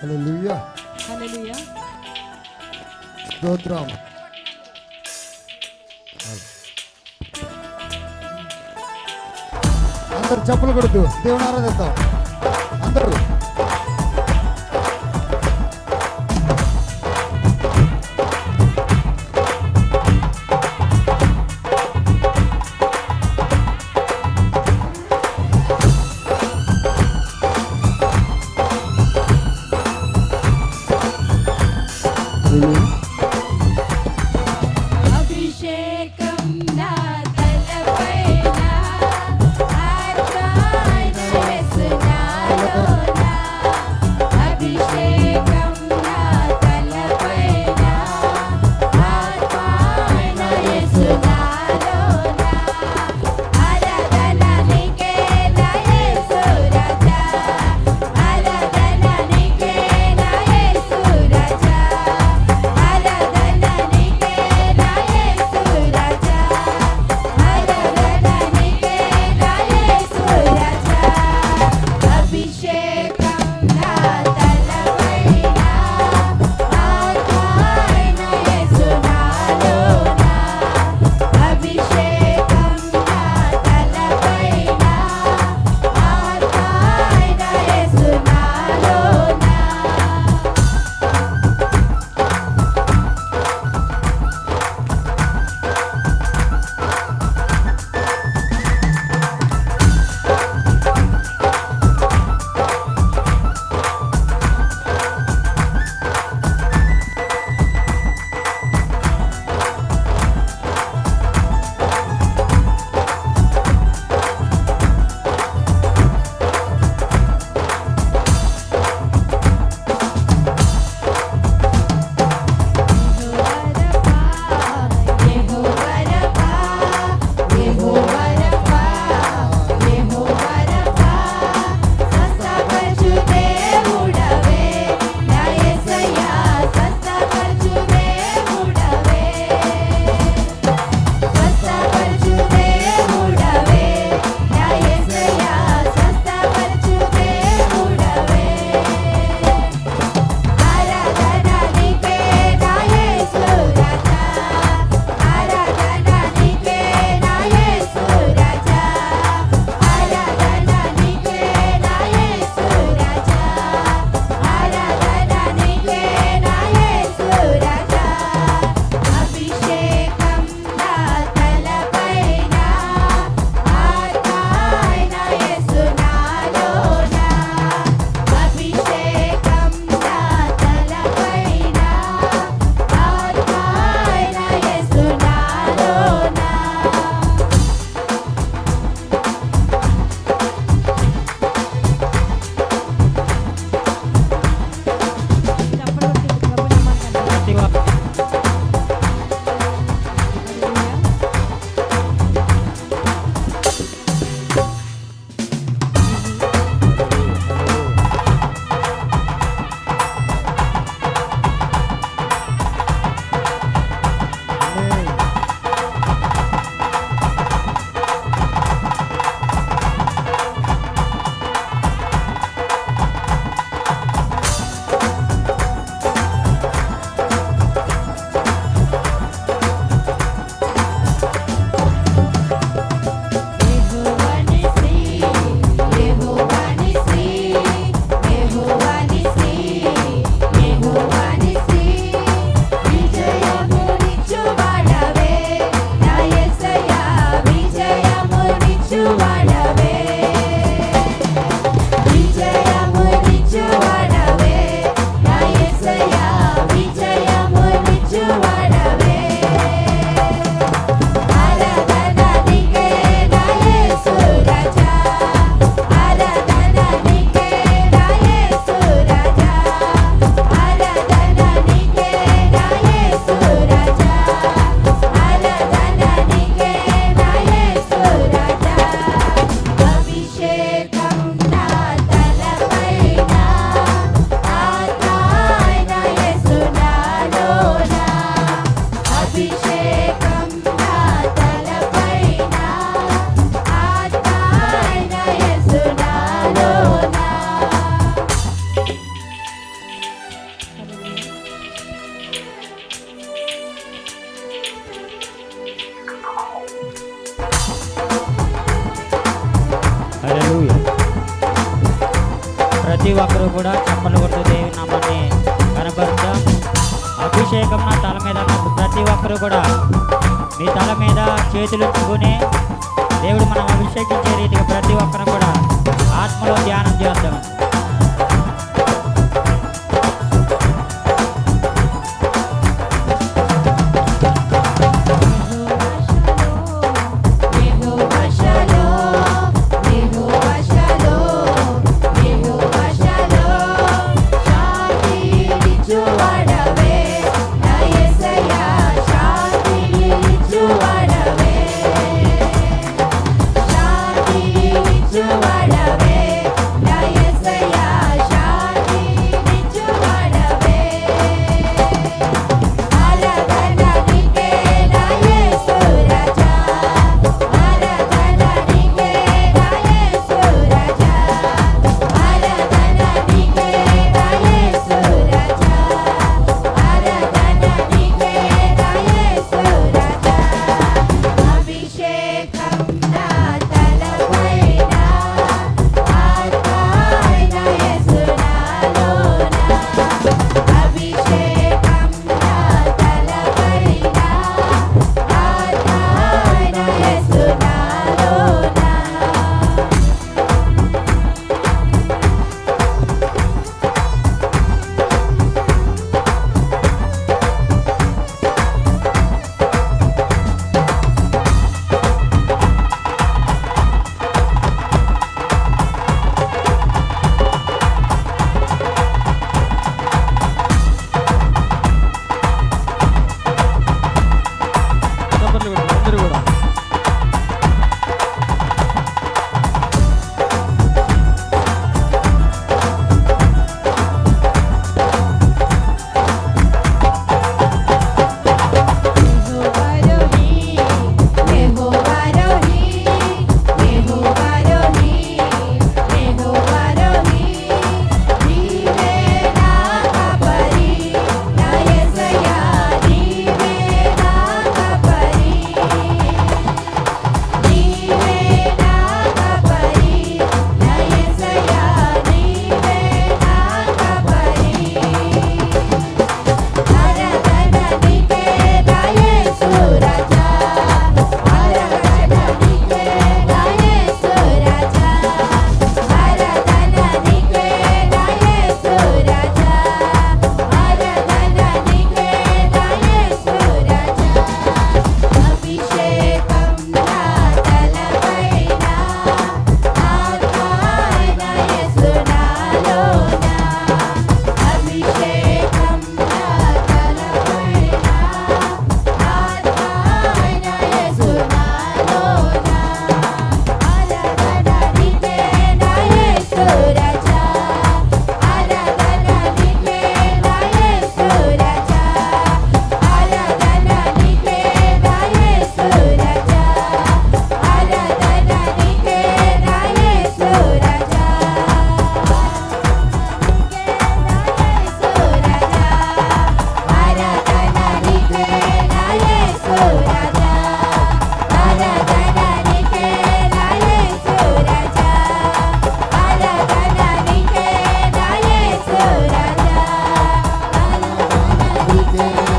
హల్లెలూయా హల్లెలూయా స్తోత్రం అందరు చెప్పులు కొడుతూ దేవుని ఆరాధిస్తాం అందరూ. ప్రతి ఒక్కరూ కూడా చెప్పలు కొడుతూ దేవి నామాన్ని కనపరుస్తాం అభిషేకం నా తల మీద ప్రతి ఒక్కరూ కూడా మీ తల మీద చేతులు ఉంచుకొని దేవుడు మనం అభిషేకించే రీతిగా ప్రతి ఒక్కరు కూడా Thank you.